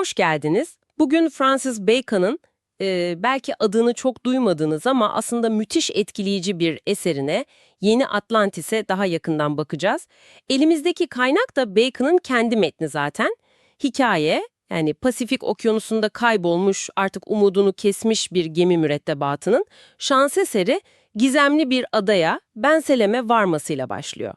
Hoş geldiniz. Bugün Francis Bacon'ın e, belki adını çok duymadığınız ama aslında müthiş etkileyici bir eserine Yeni Atlantis'e daha yakından bakacağız. Elimizdeki kaynak da Bacon'ın kendi metni zaten. Hikaye yani Pasifik Okyanusu'nda kaybolmuş artık umudunu kesmiş bir gemi mürettebatının şans eseri gizemli bir adaya Benselem'e varmasıyla başlıyor.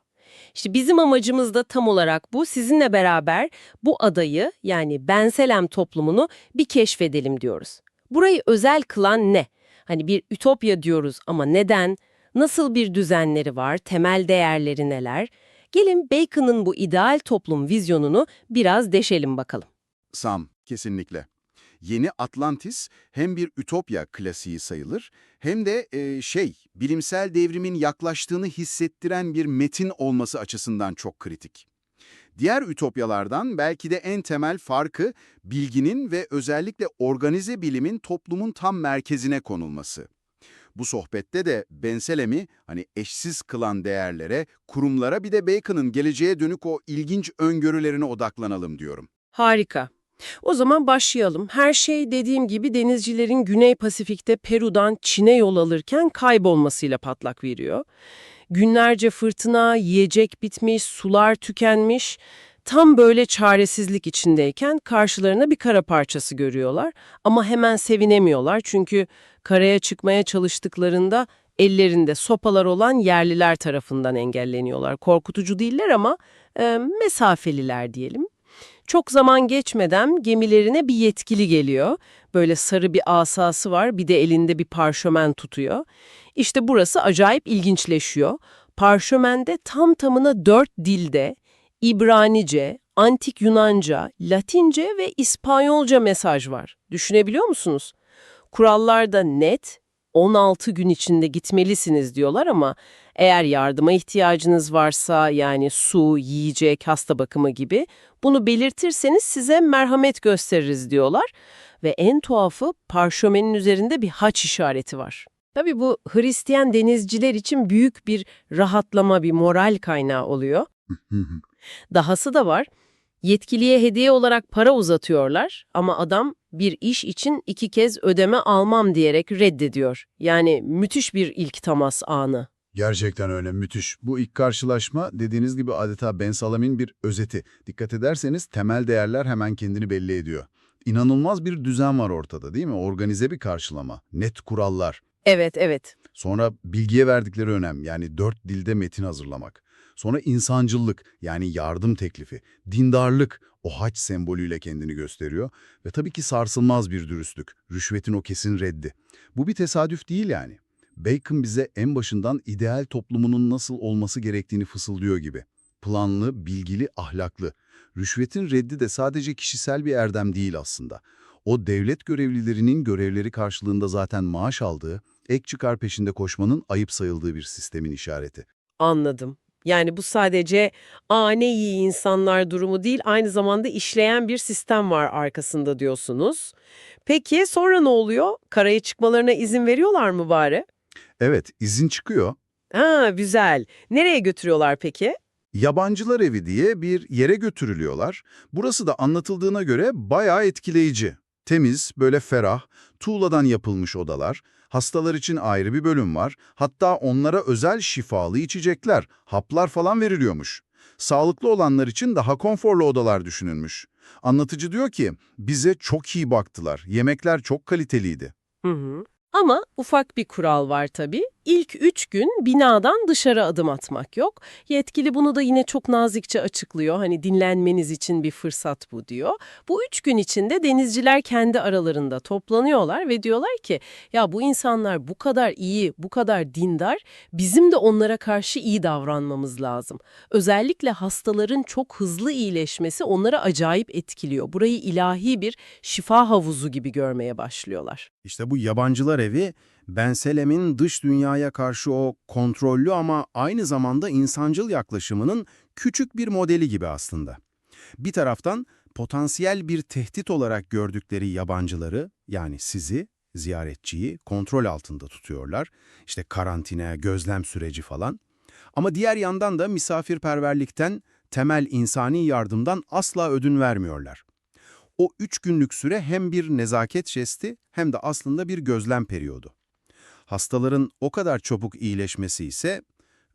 İşte bizim amacımız da tam olarak bu. Sizinle beraber bu adayı yani Benselem toplumunu bir keşfedelim diyoruz. Burayı özel kılan ne? Hani bir ütopya diyoruz ama neden? Nasıl bir düzenleri var? Temel değerleri neler? Gelin Bacon'ın bu ideal toplum vizyonunu biraz deşelim bakalım. Sam, kesinlikle. Yeni Atlantis hem bir ütopya klasiği sayılır hem de e, şey, bilimsel devrimin yaklaştığını hissettiren bir metin olması açısından çok kritik. Diğer ütopyalardan belki de en temel farkı bilginin ve özellikle organize bilimin toplumun tam merkezine konulması. Bu sohbette de Benselem'i hani eşsiz kılan değerlere, kurumlara bir de Bacon'ın geleceğe dönük o ilginç öngörülerine odaklanalım diyorum. Harika. O zaman başlayalım. Her şey dediğim gibi denizcilerin Güney Pasifik'te Peru'dan Çin'e yol alırken kaybolmasıyla patlak veriyor. Günlerce fırtına, yiyecek bitmiş, sular tükenmiş. Tam böyle çaresizlik içindeyken karşılarına bir kara parçası görüyorlar. Ama hemen sevinemiyorlar çünkü karaya çıkmaya çalıştıklarında ellerinde sopalar olan yerliler tarafından engelleniyorlar. Korkutucu değiller ama e, mesafeliler diyelim. Çok zaman geçmeden gemilerine bir yetkili geliyor. Böyle sarı bir asası var, bir de elinde bir parşömen tutuyor. İşte burası acayip ilginçleşiyor. Parşömende tam tamına dört dilde İbranice, Antik Yunanca, Latince ve İspanyolca mesaj var. Düşünebiliyor musunuz? Kurallar da net, 16 gün içinde gitmelisiniz diyorlar ama eğer yardıma ihtiyacınız varsa yani su, yiyecek, hasta bakımı gibi bunu belirtirseniz size merhamet gösteririz diyorlar. Ve en tuhafı parşömenin üzerinde bir haç işareti var. Tabii bu Hristiyan denizciler için büyük bir rahatlama, bir moral kaynağı oluyor. Dahası da var. Yetkiliye hediye olarak para uzatıyorlar ama adam bir iş için iki kez ödeme almam diyerek reddediyor. Yani müthiş bir ilk temas anı. Gerçekten öyle müthiş. Bu ilk karşılaşma dediğiniz gibi adeta Ben Salam'in bir özeti. Dikkat ederseniz temel değerler hemen kendini belli ediyor. İnanılmaz bir düzen var ortada değil mi? Organize bir karşılama, net kurallar. Evet, evet. Sonra bilgiye verdikleri önem yani dört dilde metin hazırlamak. Sonra insancıllık yani yardım teklifi, dindarlık o haç sembolüyle kendini gösteriyor. Ve tabii ki sarsılmaz bir dürüstlük, rüşvetin o kesin reddi. Bu bir tesadüf değil yani. Bacon bize en başından ideal toplumunun nasıl olması gerektiğini fısıldıyor gibi. Planlı, bilgili, ahlaklı. Rüşvetin reddi de sadece kişisel bir erdem değil aslında. O devlet görevlilerinin görevleri karşılığında zaten maaş aldığı, ek çıkar peşinde koşmanın ayıp sayıldığı bir sistemin işareti. Anladım. Yani bu sadece aa ne iyi insanlar durumu değil, aynı zamanda işleyen bir sistem var arkasında diyorsunuz. Peki sonra ne oluyor? Karaya çıkmalarına izin veriyorlar mı bari? Evet, izin çıkıyor. Ha güzel. Nereye götürüyorlar peki? Yabancılar evi diye bir yere götürülüyorlar. Burası da anlatıldığına göre bayağı etkileyici. Temiz, böyle ferah, tuğladan yapılmış odalar, hastalar için ayrı bir bölüm var. Hatta onlara özel şifalı içecekler, haplar falan veriliyormuş. Sağlıklı olanlar için daha konforlu odalar düşünülmüş. Anlatıcı diyor ki, bize çok iyi baktılar, yemekler çok kaliteliydi. Hı hı. Ama ufak bir kural var tabii. İlk üç gün binadan dışarı adım atmak yok. Yetkili bunu da yine çok nazikçe açıklıyor. Hani dinlenmeniz için bir fırsat bu diyor. Bu üç gün içinde denizciler kendi aralarında toplanıyorlar ve diyorlar ki ya bu insanlar bu kadar iyi, bu kadar dindar, bizim de onlara karşı iyi davranmamız lazım. Özellikle hastaların çok hızlı iyileşmesi onları acayip etkiliyor. Burayı ilahi bir şifa havuzu gibi görmeye başlıyorlar. İşte bu yabancılar evi, Benselem'in dış dünyaya karşı o kontrollü ama aynı zamanda insancıl yaklaşımının küçük bir modeli gibi aslında. Bir taraftan potansiyel bir tehdit olarak gördükleri yabancıları, yani sizi, ziyaretçiyi kontrol altında tutuyorlar. İşte karantina, gözlem süreci falan. Ama diğer yandan da misafirperverlikten, temel insani yardımdan asla ödün vermiyorlar. O üç günlük süre hem bir nezaket jesti hem de aslında bir gözlem periyodu. Hastaların o kadar çabuk iyileşmesi ise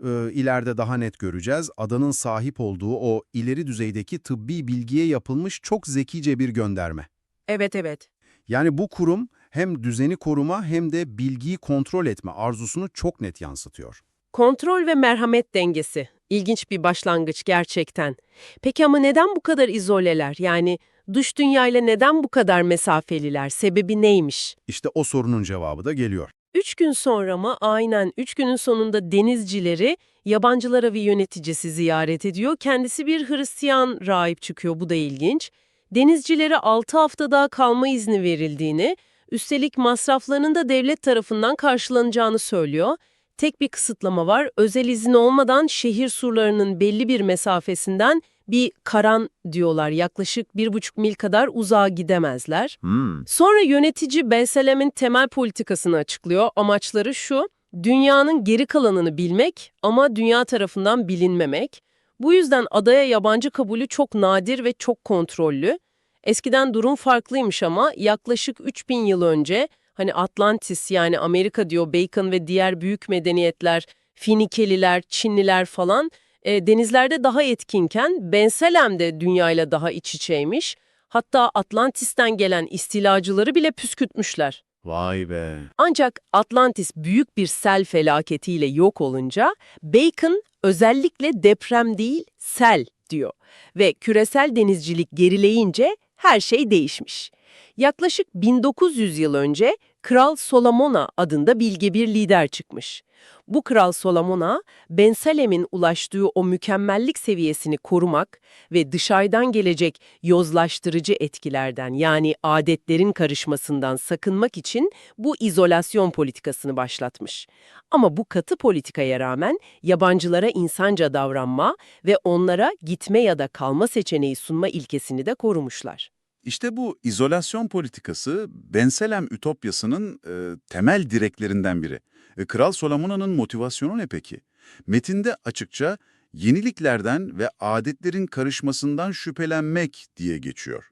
e, ileride daha net göreceğiz. Adanın sahip olduğu o ileri düzeydeki tıbbi bilgiye yapılmış çok zekice bir gönderme. Evet evet. Yani bu kurum hem düzeni koruma hem de bilgiyi kontrol etme arzusunu çok net yansıtıyor. Kontrol ve merhamet dengesi. İlginç bir başlangıç gerçekten. Peki ama neden bu kadar izoleler? Yani dış dünyayla neden bu kadar mesafeliler? Sebebi neymiş? İşte o sorunun cevabı da geliyor. Üç gün sonra mı aynen üç günün sonunda denizcileri yabancılara ve yöneticisi ziyaret ediyor. Kendisi bir Hristiyan rahip çıkıyor bu da ilginç. Denizcilere 6 hafta daha kalma izni verildiğini, üstelik masraflarının da devlet tarafından karşılanacağını söylüyor. Tek bir kısıtlama var, özel izin olmadan şehir surlarının belli bir mesafesinden bir karan diyorlar yaklaşık bir buçuk mil kadar uzağa gidemezler. Sonra yönetici Benselem'in temel politikasını açıklıyor. Amaçları şu, dünyanın geri kalanını bilmek ama dünya tarafından bilinmemek. Bu yüzden adaya yabancı kabulü çok nadir ve çok kontrollü. Eskiden durum farklıymış ama yaklaşık 3000 yıl önce hani Atlantis yani Amerika diyor Bacon ve diğer büyük medeniyetler, Finikeliler, Çinliler falan e, denizlerde daha etkinken Benselem de dünyayla daha iç içeymiş. Hatta Atlantis'ten gelen istilacıları bile püskürtmüşler. Vay be. Ancak Atlantis büyük bir sel felaketiyle yok olunca Bacon özellikle deprem değil sel diyor ve küresel denizcilik gerileyince her şey değişmiş. Yaklaşık 1900 yıl önce Kral Solomona adında bilge bir lider çıkmış. Bu Kral Solomona, Bensalem'in ulaştığı o mükemmellik seviyesini korumak ve dışarıdan gelecek yozlaştırıcı etkilerden yani adetlerin karışmasından sakınmak için bu izolasyon politikasını başlatmış. Ama bu katı politikaya rağmen yabancılara insanca davranma ve onlara gitme ya da kalma seçeneği sunma ilkesini de korumuşlar. İşte bu izolasyon politikası Benselem Ütopyası'nın e, temel direklerinden biri. E, Kral Solomona'nın motivasyonu ne peki? Metinde açıkça yeniliklerden ve adetlerin karışmasından şüphelenmek diye geçiyor.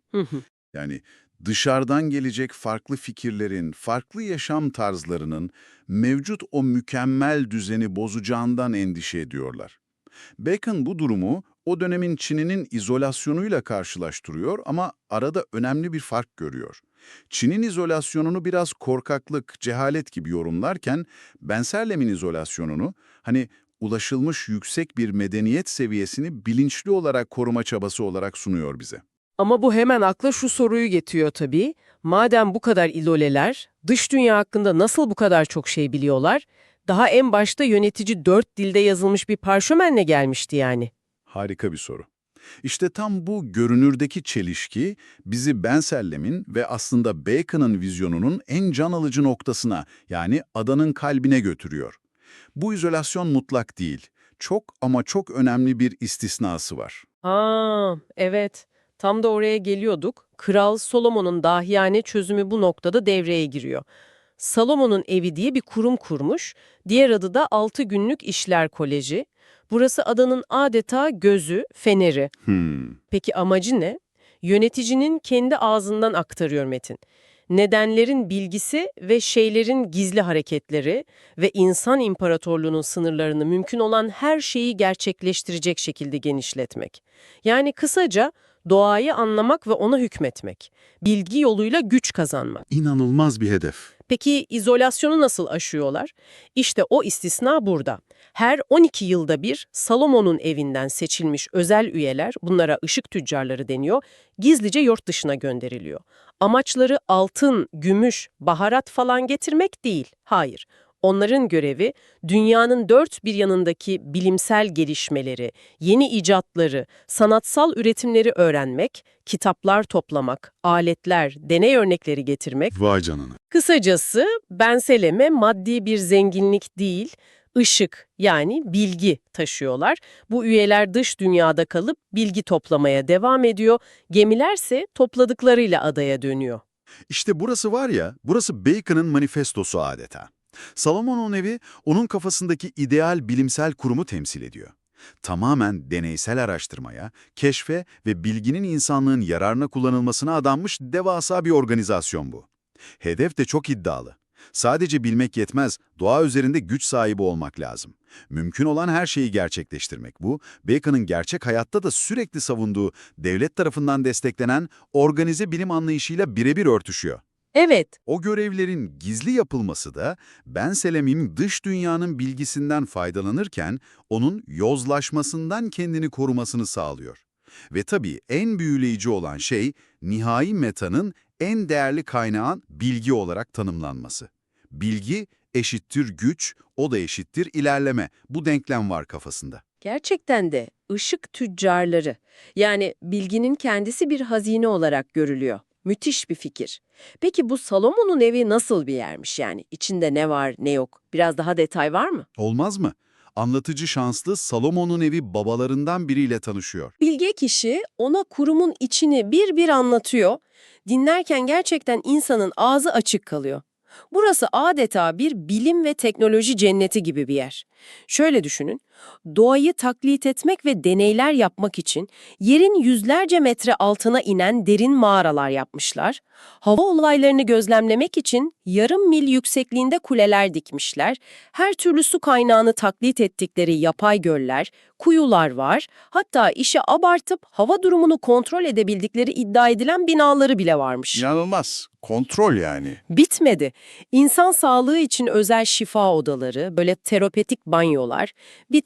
Yani dışarıdan gelecek farklı fikirlerin, farklı yaşam tarzlarının mevcut o mükemmel düzeni bozacağından endişe ediyorlar. Bacon bu durumu o dönemin Çin'inin izolasyonuyla karşılaştırıyor ama arada önemli bir fark görüyor. Çin'in izolasyonunu biraz korkaklık, cehalet gibi yorumlarken Benserlem'in izolasyonunu hani ulaşılmış yüksek bir medeniyet seviyesini bilinçli olarak koruma çabası olarak sunuyor bize. Ama bu hemen akla şu soruyu getiriyor tabii. Madem bu kadar iloleler, dış dünya hakkında nasıl bu kadar çok şey biliyorlar? Daha en başta yönetici dört dilde yazılmış bir parşömenle gelmişti yani. Harika bir soru. İşte tam bu görünürdeki çelişki bizi Bensellem'in ve aslında Bacon'ın vizyonunun en can alıcı noktasına yani adanın kalbine götürüyor. Bu izolasyon mutlak değil. Çok ama çok önemli bir istisnası var. Aa, evet. Tam da oraya geliyorduk. Kral Solomon'un dahiyane çözümü bu noktada devreye giriyor. Salomon'un evi diye bir kurum kurmuş. Diğer adı da 6 günlük işler koleji. Burası adanın adeta gözü, feneri. Hmm. Peki amacı ne? Yöneticinin kendi ağzından aktarıyor Metin. Nedenlerin bilgisi ve şeylerin gizli hareketleri ve insan imparatorluğunun sınırlarını mümkün olan her şeyi gerçekleştirecek şekilde genişletmek. Yani kısaca doğayı anlamak ve ona hükmetmek. Bilgi yoluyla güç kazanmak. İnanılmaz bir hedef. Peki izolasyonu nasıl aşıyorlar? İşte o istisna burada. Her 12 yılda bir Salomon'un evinden seçilmiş özel üyeler, bunlara ışık tüccarları deniyor, gizlice yurt dışına gönderiliyor. Amaçları altın, gümüş, baharat falan getirmek değil. Hayır. Onların görevi dünyanın dört bir yanındaki bilimsel gelişmeleri, yeni icatları, sanatsal üretimleri öğrenmek, kitaplar toplamak, aletler, deney örnekleri getirmek, Vay canına. Kısacası Benselem'e maddi bir zenginlik değil, ışık yani bilgi taşıyorlar. Bu üyeler dış dünyada kalıp bilgi toplamaya devam ediyor. Gemilerse topladıklarıyla adaya dönüyor. İşte burası var ya, burası Bacon'ın manifestosu adeta. Salomon'un evi onun kafasındaki ideal bilimsel kurumu temsil ediyor. Tamamen deneysel araştırmaya, keşfe ve bilginin insanlığın yararına kullanılmasına adanmış devasa bir organizasyon bu. Hedef de çok iddialı. Sadece bilmek yetmez, doğa üzerinde güç sahibi olmak lazım. Mümkün olan her şeyi gerçekleştirmek bu, Bacon'ın gerçek hayatta da sürekli savunduğu, devlet tarafından desteklenen organize bilim anlayışıyla birebir örtüşüyor. Evet, O görevlerin gizli yapılması da Ben Selem'in dış dünyanın bilgisinden faydalanırken onun yozlaşmasından kendini korumasını sağlıyor. Ve tabii en büyüleyici olan şey nihai metanın en değerli kaynağın bilgi olarak tanımlanması. Bilgi eşittir güç, o da eşittir ilerleme. Bu denklem var kafasında. gerçekten de ışık tüccarları yani bilginin kendisi bir hazine olarak görülüyor. Müthiş bir fikir. Peki bu Salomon'un evi nasıl bir yermiş yani? İçinde ne var ne yok? Biraz daha detay var mı? Olmaz mı? Anlatıcı şanslı Salomon'un evi babalarından biriyle tanışıyor. Bilge kişi ona kurumun içini bir bir anlatıyor. Dinlerken gerçekten insanın ağzı açık kalıyor. Burası adeta bir bilim ve teknoloji cenneti gibi bir yer. Şöyle düşünün, doğayı taklit etmek ve deneyler yapmak için yerin yüzlerce metre altına inen derin mağaralar yapmışlar. Hava olaylarını gözlemlemek için yarım mil yüksekliğinde kuleler dikmişler. Her türlü su kaynağını taklit ettikleri yapay göller, kuyular var. Hatta işi abartıp hava durumunu kontrol edebildikleri iddia edilen binaları bile varmış. İnanılmaz. Kontrol yani. Bitmedi. İnsan sağlığı için özel şifa odaları, böyle terapetik banyolar,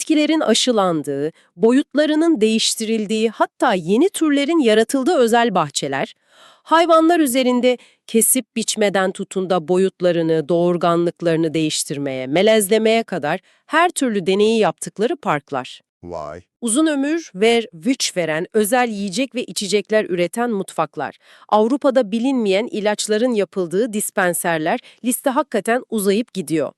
bitkilerin aşılandığı, boyutlarının değiştirildiği, hatta yeni türlerin yaratıldığı özel bahçeler, hayvanlar üzerinde kesip biçmeden tutun da boyutlarını, doğurganlıklarını değiştirmeye, melezlemeye kadar her türlü deneyi yaptıkları parklar. Vay. Uzun ömür ve güç veren özel yiyecek ve içecekler üreten mutfaklar, Avrupa'da bilinmeyen ilaçların yapıldığı dispenserler liste hakikaten uzayıp gidiyor.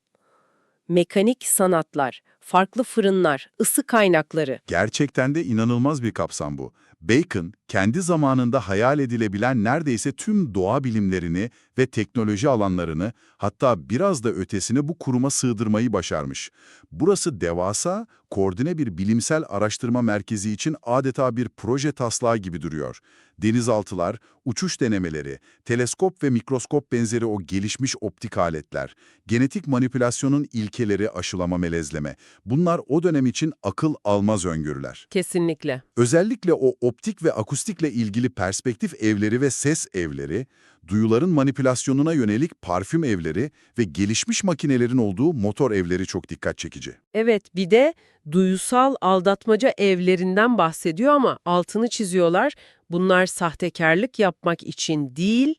Mekanik sanatlar, farklı fırınlar, ısı kaynakları. Gerçekten de inanılmaz bir kapsam bu. Bacon, kendi zamanında hayal edilebilen neredeyse tüm doğa bilimlerini ve teknoloji alanlarını, hatta biraz da ötesini bu kuruma sığdırmayı başarmış. Burası devasa, koordine bir bilimsel araştırma merkezi için adeta bir proje taslağı gibi duruyor. Denizaltılar, uçuş denemeleri, teleskop ve mikroskop benzeri o gelişmiş optik aletler, genetik manipülasyonun ilkeleri aşılama melezleme, bunlar o dönem için akıl almaz öngörüler. Kesinlikle. Özellikle o optik ve akustikle ilgili perspektif evleri ve ses evleri, duyuların manipülasyonuna yönelik parfüm evleri ve gelişmiş makinelerin olduğu motor evleri çok dikkat çekici. Evet, bir de duyusal aldatmaca evlerinden bahsediyor ama altını çiziyorlar. Bunlar sahtekarlık yapmak için değil,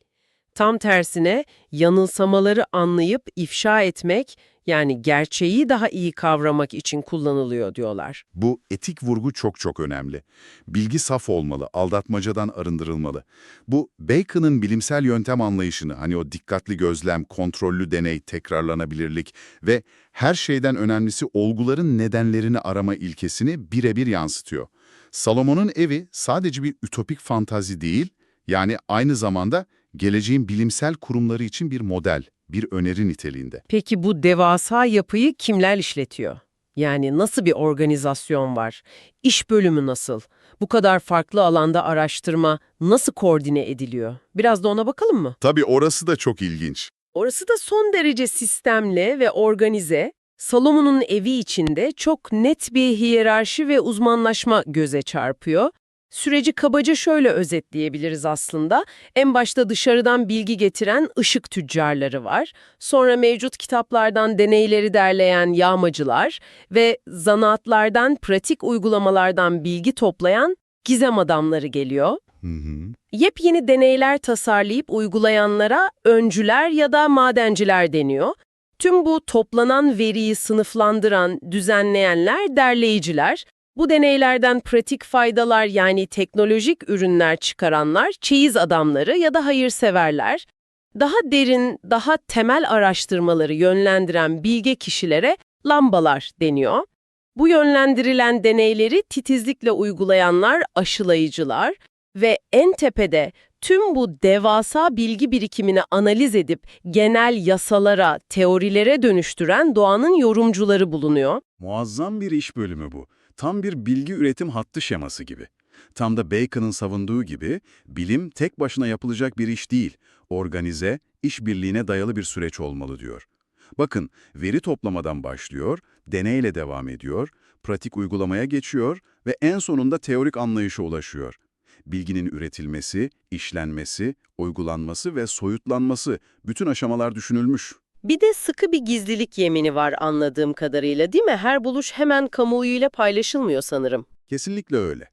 tam tersine yanılsamaları anlayıp ifşa etmek, yani gerçeği daha iyi kavramak için kullanılıyor diyorlar. Bu etik vurgu çok çok önemli. Bilgi saf olmalı, aldatmacadan arındırılmalı. Bu Bacon'ın bilimsel yöntem anlayışını, hani o dikkatli gözlem, kontrollü deney, tekrarlanabilirlik ve her şeyden önemlisi olguların nedenlerini arama ilkesini birebir yansıtıyor. Salomon'un evi sadece bir ütopik fantazi değil, yani aynı zamanda geleceğin bilimsel kurumları için bir model, bir öneri niteliğinde. Peki bu devasa yapıyı kimler işletiyor? Yani nasıl bir organizasyon var? İş bölümü nasıl? Bu kadar farklı alanda araştırma nasıl koordine ediliyor? Biraz da ona bakalım mı? Tabii orası da çok ilginç. Orası da son derece sistemli ve organize. Salomon'un evi içinde çok net bir hiyerarşi ve uzmanlaşma göze çarpıyor. Süreci kabaca şöyle özetleyebiliriz aslında. En başta dışarıdan bilgi getiren ışık tüccarları var. Sonra mevcut kitaplardan deneyleri derleyen yağmacılar ve zanaatlardan, pratik uygulamalardan bilgi toplayan gizem adamları geliyor. Hı hı. Yepyeni deneyler tasarlayıp uygulayanlara öncüler ya da madenciler deniyor. Tüm bu toplanan veriyi sınıflandıran, düzenleyenler derleyiciler. Bu deneylerden pratik faydalar yani teknolojik ürünler çıkaranlar çeyiz adamları ya da hayırseverler. Daha derin, daha temel araştırmaları yönlendiren bilge kişilere lambalar deniyor. Bu yönlendirilen deneyleri titizlikle uygulayanlar aşılayıcılar ve en tepede tüm bu devasa bilgi birikimini analiz edip genel yasalara, teorilere dönüştüren doğanın yorumcuları bulunuyor. Muazzam bir iş bölümü bu. Tam bir bilgi üretim hattı şeması gibi. Tam da Bacon'ın savunduğu gibi bilim tek başına yapılacak bir iş değil, organize, işbirliğine dayalı bir süreç olmalı diyor. Bakın, veri toplamadan başlıyor, deneyle devam ediyor, pratik uygulamaya geçiyor ve en sonunda teorik anlayışa ulaşıyor. Bilginin üretilmesi, işlenmesi, uygulanması ve soyutlanması bütün aşamalar düşünülmüş. Bir de sıkı bir gizlilik yemini var anladığım kadarıyla değil mi? Her buluş hemen kamuoyuyla paylaşılmıyor sanırım. Kesinlikle öyle.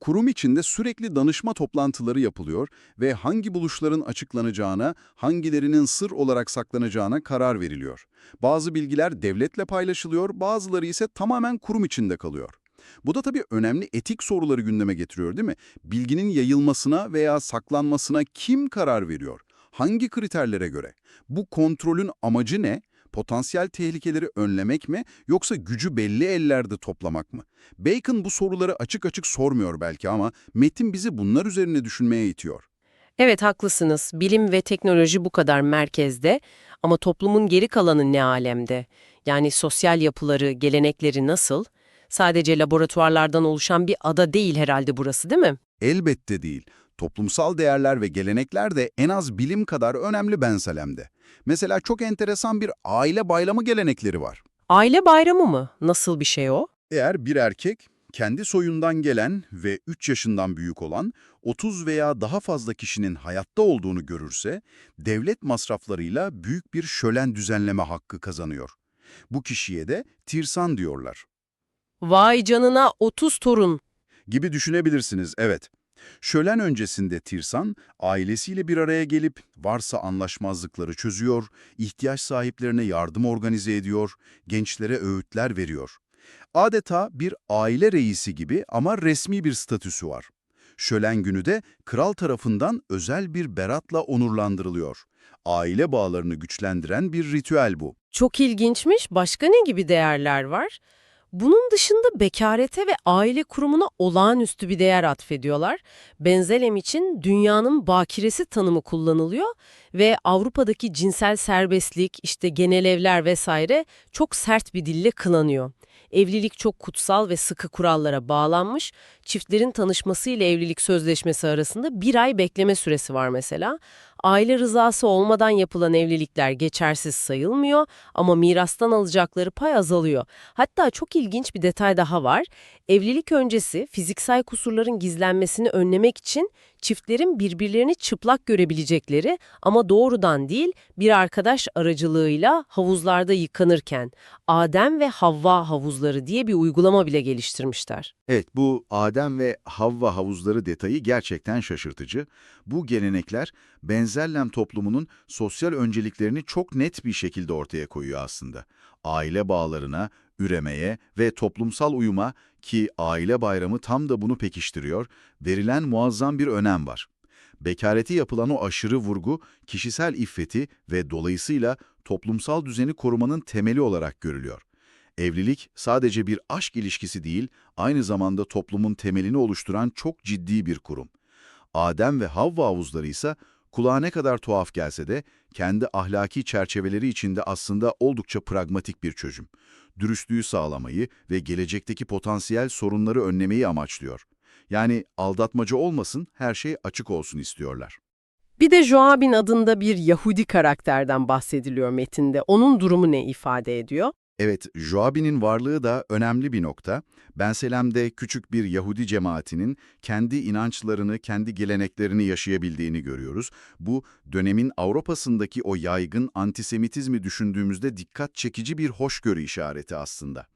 Kurum içinde sürekli danışma toplantıları yapılıyor ve hangi buluşların açıklanacağına, hangilerinin sır olarak saklanacağına karar veriliyor. Bazı bilgiler devletle paylaşılıyor, bazıları ise tamamen kurum içinde kalıyor. Bu da tabii önemli etik soruları gündeme getiriyor değil mi? Bilginin yayılmasına veya saklanmasına kim karar veriyor? Hangi kriterlere göre? Bu kontrolün amacı ne? Potansiyel tehlikeleri önlemek mi yoksa gücü belli ellerde toplamak mı? Bacon bu soruları açık açık sormuyor belki ama metin bizi bunlar üzerine düşünmeye itiyor. Evet haklısınız. Bilim ve teknoloji bu kadar merkezde ama toplumun geri kalanı ne alemde? Yani sosyal yapıları, gelenekleri nasıl? Sadece laboratuvarlardan oluşan bir ada değil herhalde burası değil mi? Elbette değil. Toplumsal değerler ve gelenekler de en az bilim kadar önemli Bensalem'de. Mesela çok enteresan bir aile bayramı gelenekleri var. Aile bayramı mı? Nasıl bir şey o? Eğer bir erkek kendi soyundan gelen ve 3 yaşından büyük olan 30 veya daha fazla kişinin hayatta olduğunu görürse, devlet masraflarıyla büyük bir şölen düzenleme hakkı kazanıyor. Bu kişiye de tirsan diyorlar. Vay canına 30 torun. Gibi düşünebilirsiniz, evet. Şölen öncesinde Tirsan, ailesiyle bir araya gelip varsa anlaşmazlıkları çözüyor, ihtiyaç sahiplerine yardım organize ediyor, gençlere öğütler veriyor. Adeta bir aile reisi gibi ama resmi bir statüsü var. Şölen günü de kral tarafından özel bir beratla onurlandırılıyor. Aile bağlarını güçlendiren bir ritüel bu. Çok ilginçmiş. Başka ne gibi değerler var? Bunun dışında bekarete ve aile kurumuna olağanüstü bir değer atfediyorlar. Benzelem için dünyanın bakiresi tanımı kullanılıyor ve Avrupa'daki cinsel serbestlik, işte genel evler vesaire çok sert bir dille kınanıyor. Evlilik çok kutsal ve sıkı kurallara bağlanmış. Çiftlerin tanışması ile evlilik sözleşmesi arasında bir ay bekleme süresi var mesela. Aile rızası olmadan yapılan evlilikler geçersiz sayılmıyor ama mirastan alacakları pay azalıyor. Hatta çok ilginç bir detay daha var. Evlilik öncesi fiziksel kusurların gizlenmesini önlemek için çiftlerin birbirlerini çıplak görebilecekleri ama doğrudan değil bir arkadaş aracılığıyla havuzlarda yıkanırken Adem ve Havva havuzları diye bir uygulama bile geliştirmişler. Evet, bu Adem ve Havva havuzları detayı gerçekten şaşırtıcı. Bu gelenekler Benzerlem toplumunun sosyal önceliklerini çok net bir şekilde ortaya koyuyor aslında. Aile bağlarına, üremeye ve toplumsal uyuma ki aile bayramı tam da bunu pekiştiriyor, verilen muazzam bir önem var. Bekareti yapılan o aşırı vurgu, kişisel iffeti ve dolayısıyla toplumsal düzeni korumanın temeli olarak görülüyor. Evlilik sadece bir aşk ilişkisi değil, aynı zamanda toplumun temelini oluşturan çok ciddi bir kurum. Adem ve Havva havuzları ise kulağa ne kadar tuhaf gelse de kendi ahlaki çerçeveleri içinde aslında oldukça pragmatik bir çözüm. Dürüstlüğü sağlamayı ve gelecekteki potansiyel sorunları önlemeyi amaçlıyor. Yani aldatmaca olmasın, her şey açık olsun istiyorlar. Bir de Joabin adında bir Yahudi karakterden bahsediliyor metinde. Onun durumu ne ifade ediyor? Evet, Joabi'nin varlığı da önemli bir nokta. Benselem'de küçük bir Yahudi cemaatinin kendi inançlarını, kendi geleneklerini yaşayabildiğini görüyoruz. Bu, dönemin Avrupa'sındaki o yaygın antisemitizmi düşündüğümüzde dikkat çekici bir hoşgörü işareti aslında.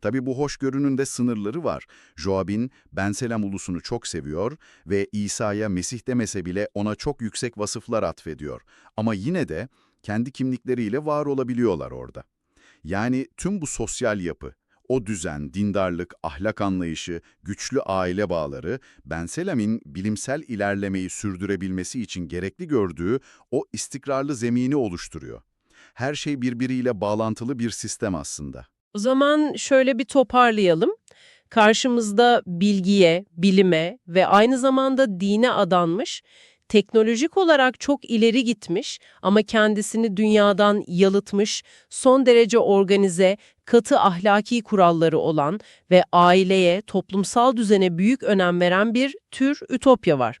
Tabii bu hoşgörünün de sınırları var. Joabin, Benselem ulusunu çok seviyor ve İsa'ya Mesih demese bile ona çok yüksek vasıflar atfediyor. Ama yine de kendi kimlikleriyle var olabiliyorlar orada. Yani tüm bu sosyal yapı, o düzen, dindarlık, ahlak anlayışı, güçlü aile bağları, Benselem'in bilimsel ilerlemeyi sürdürebilmesi için gerekli gördüğü o istikrarlı zemini oluşturuyor. Her şey birbiriyle bağlantılı bir sistem aslında. O zaman şöyle bir toparlayalım. Karşımızda bilgiye, bilime ve aynı zamanda dine adanmış teknolojik olarak çok ileri gitmiş ama kendisini dünyadan yalıtmış, son derece organize, katı ahlaki kuralları olan ve aileye, toplumsal düzene büyük önem veren bir tür ütopya var.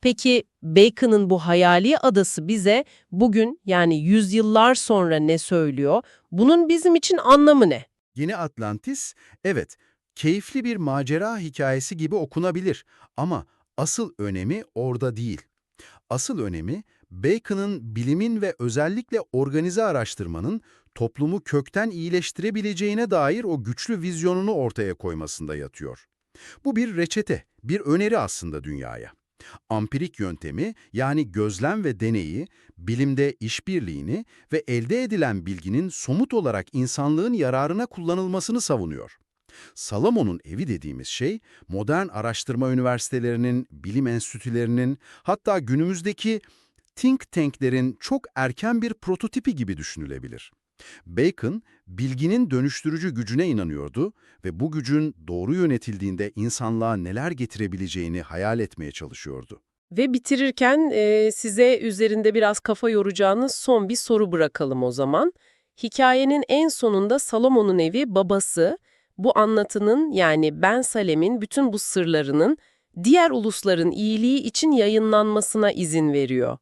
Peki Bacon'ın bu hayali adası bize bugün yani yüzyıllar sonra ne söylüyor? Bunun bizim için anlamı ne? Yeni Atlantis, evet, keyifli bir macera hikayesi gibi okunabilir ama asıl önemi orada değil. Asıl önemi Bacon'ın bilimin ve özellikle organize araştırmanın toplumu kökten iyileştirebileceğine dair o güçlü vizyonunu ortaya koymasında yatıyor. Bu bir reçete, bir öneri aslında dünyaya. Ampirik yöntemi yani gözlem ve deneyi, bilimde işbirliğini ve elde edilen bilginin somut olarak insanlığın yararına kullanılmasını savunuyor. Salomon'un evi dediğimiz şey, modern araştırma üniversitelerinin, bilim enstitülerinin, hatta günümüzdeki think tanklerin çok erken bir prototipi gibi düşünülebilir. Bacon, bilginin dönüştürücü gücüne inanıyordu ve bu gücün doğru yönetildiğinde insanlığa neler getirebileceğini hayal etmeye çalışıyordu. Ve bitirirken e, size üzerinde biraz kafa yoracağınız son bir soru bırakalım o zaman. Hikayenin en sonunda Salomon'un evi babası, bu anlatının yani Ben Salem'in bütün bu sırlarının diğer ulusların iyiliği için yayınlanmasına izin veriyor.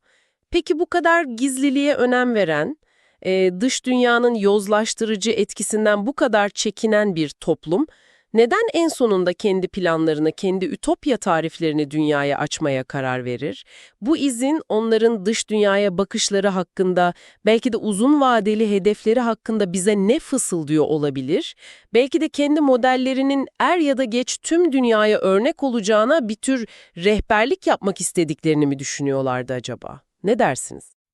Peki bu kadar gizliliğe önem veren, e, dış dünyanın yozlaştırıcı etkisinden bu kadar çekinen bir toplum, neden en sonunda kendi planlarını, kendi ütopya tariflerini dünyaya açmaya karar verir? Bu izin onların dış dünyaya bakışları hakkında, belki de uzun vadeli hedefleri hakkında bize ne fısıldıyor olabilir? Belki de kendi modellerinin er ya da geç tüm dünyaya örnek olacağına bir tür rehberlik yapmak istediklerini mi düşünüyorlardı acaba? Ne dersiniz?